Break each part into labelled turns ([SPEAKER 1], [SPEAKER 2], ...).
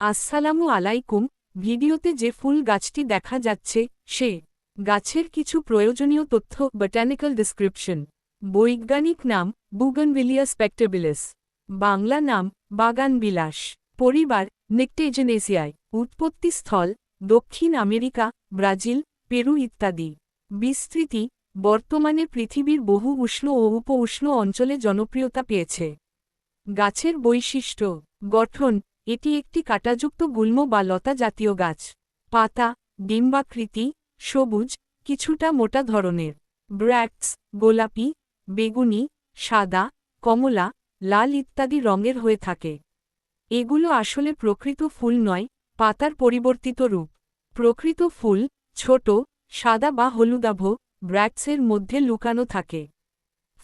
[SPEAKER 1] আসসালামু আলাইকুম, ভিডিওতে যে ফুল গাছটি দেখা যাচ্ছে, সে গাছের কিছু প্রয়োজনীয় তথ্য বটানিক্যাল ডিসক্রিপশন বৈজ্ঞানিক নাম বুগনভিলিয়া স্পেক্টেবিলিস বাংলা নাম, বাগানবিলাস, পরিবার নেকটেজেনেসিয়ায় উৎপত্তিস্থল দক্ষিণ আমেরিকা, ব্রাজিল, পেরু ইত্যাদি। বিস্তৃতি, বর্তমানে পৃথিবীর বহু উষ্ণ ও উপ উষ্ণ অঞ্চলে জনপ্রিয়তা পেয়েছে। গাছের বৈশিষ্ট্য, গঠন এটি একটি কাটাযুক্ত গুল্ম বা লতা জাতীয় গাছ। পাতা ডিম্বাকৃতি সবুজ, কিছুটা মোটা ধরনের। ব্র্যাক্টস গোলাপি, বেগুনি, সাদা, কমলা, লাল ইত্যাদি রঙের হয়ে থাকে। এগুলো আসলে প্রকৃত ফুল নয়, পাতার পরিবর্তিত রূপ। প্রকৃত ফুল, ছোট, সাদা বা হলুদাভ ব্র্যাক্টসের মধ্যে লুকানো থাকে।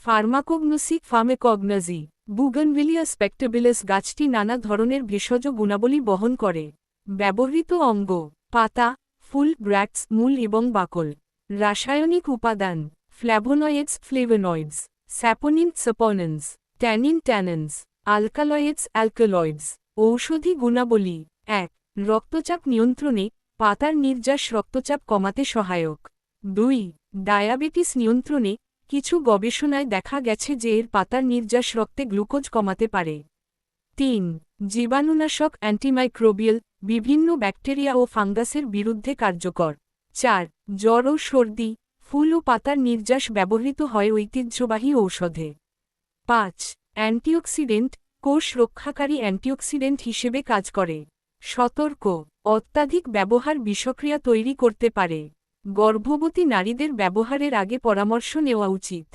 [SPEAKER 1] ফার্মাকোগনোসিক ফার্মেকগনাজি বুগনভিলিয়া স্পেক্টেবিলেস গাছটি নানা ধরনের ভেষজ গুণাবলী বহন করে। ব্যবহৃত অঙ্গ, পাতা, ফুল ব্র্যাক্টস মূল এবং বাকল। রাসায়নিক উপাদান, flavonoids, flavonoids, saponin saponins tannin, tannins, alkaloids, alkaloids. ঔষধি গুণাবলী, এক, রক্তচাপ নিয়ন্ত্রণে, পাতার নির্যাস রক্তচাপ কমাতে সহায়ক। দুই, ডায়াবেটিস নিয়ন্ত্রণে কিছু গবেষণায় দেখা গেছে যে এর পাতার নির্যাস রক্তে গ্লুকোজ কমাতে পারে। তিন, জীবাণুনাশক অ্যান্টিমাইক্রোবিয়াল, বিভিন্ন ব্যাকটেরিয়া ও ফাঙ্গাসের বিরুদ্ধে কার্যকর। চার, জ্বর ও সর্দি, ফুল ও পাতার নির্যাস ব্যবহৃত হয় ঐতিহ্যবাহী ঔষধে। পাঁচ, অ্যান্টিঅক্সিডেন্ট, কোষ রক্ষাকারী অ্যান্টিঅক্সিডেন্ট হিসেবে কাজ করে। সতর্ক, অত্যাধিক ব্যবহার বিষক্রিয়া তৈরি করতে পারে। গর্ভবতী নারীদের ব্যবহারের আগে পরামর্শ নেওয়া উচিত।